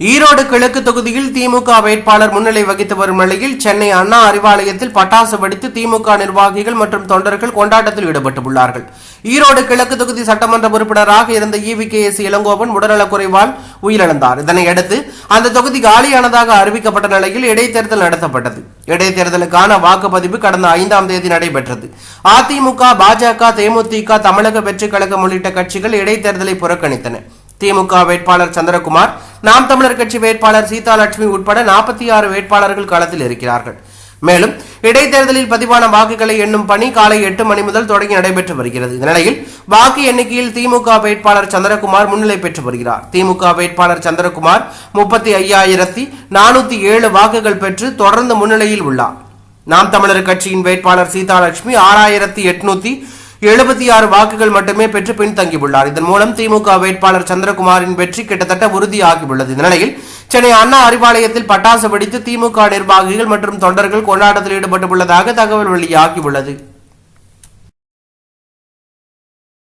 ஈரோடு கிழக்கு தொகுதியில் திமுக வேட்பாளர் முன்னிலை வகித்து வரும் நிலையில் சென்னை அண்ணா அறிவாலயத்தில் பட்டாசு வெடித்து திமுக நிர்வாகிகள் மற்றும் தொண்டர்கள் கொண்டாட்டத்தில் ஈடுபட்டுள்ளார்கள். ஈரோடு கிழக்கு தொகுதி சட்டமன்ற உறுப்பினராக இருந்த E V K S Elangovan உடல்நலக்குறைவால் உயிரிழந்தார். இதனையடுத்து அந்த தொகுதி காலியானதாக அறிவிக்கப்பட்ட நிலையில் இடைத்தேர்தல் நடத்தப்பட்டது. இடைத்தேர்தலுக்கான வாக்குப்பதிவு கடந்த ஐந்தாம் தேதி நடைபெற்றது. அதிமுக பாஜக தேமுதிக தமிழக வெற்றிக் கழகம் உள்ளிட்ட கட்சிகள் இடைத்தேர்தலை புறக்கணித்தன. திமுக வேட்பாளர் சந்திரகுமார் நாம் தமிழர் கட்சி வேட்பாளர் சீதாலட்சுமி உட்பட நாற்பத்தி ஆறு வேட்பாளர்கள் களத்தில் இருக்கிறார்கள். மேலும் இடைத்தேர்தலில் பதிவான வாக்குகளை எண்ணும் பணி காலை எட்டு மணி முதல் தொடங்கி நடைபெற்று வருகிறது. இந்த நிலையில் வாக்கு எண்ணிக்கையில் திமுக வேட்பாளர் சந்திரகுமார் முன்னிலை பெற்று வருகிறார். திமுக வேட்பாளர் சந்திரகுமார் முப்பத்தி ஐயாயிரத்தி நானூத்தி ஏழு வாக்குகள் பெற்று தொடர்ந்து முன்னிலையில் உள்ளார். நாம் தமிழர் கட்சியின் வேட்பாளர் சீதாலட்சுமி ஆறாயிரத்தி எட்நூத்தி எழுபத்தி ஆறு வாக்குகள் மட்டுமே பெற்று பின்தங்கியுள்ளார். இதன் மூலம் திமுக வேட்பாளர் சந்திரகுமாரின் வெற்றி கிட்டத்தட்ட உறுதியாகியுள்ளது. இந்த நிலையில் சென்னை அண்ணா அறிவாலயத்தில் பட்டாசு வெடித்து திமுக நிர்வாகிகள் மற்றும் தொண்டர்கள் கொண்டாட்டத்தில் ஈடுபட்டுள்ளதாக தகவல் வெளியாகியுள்ளது.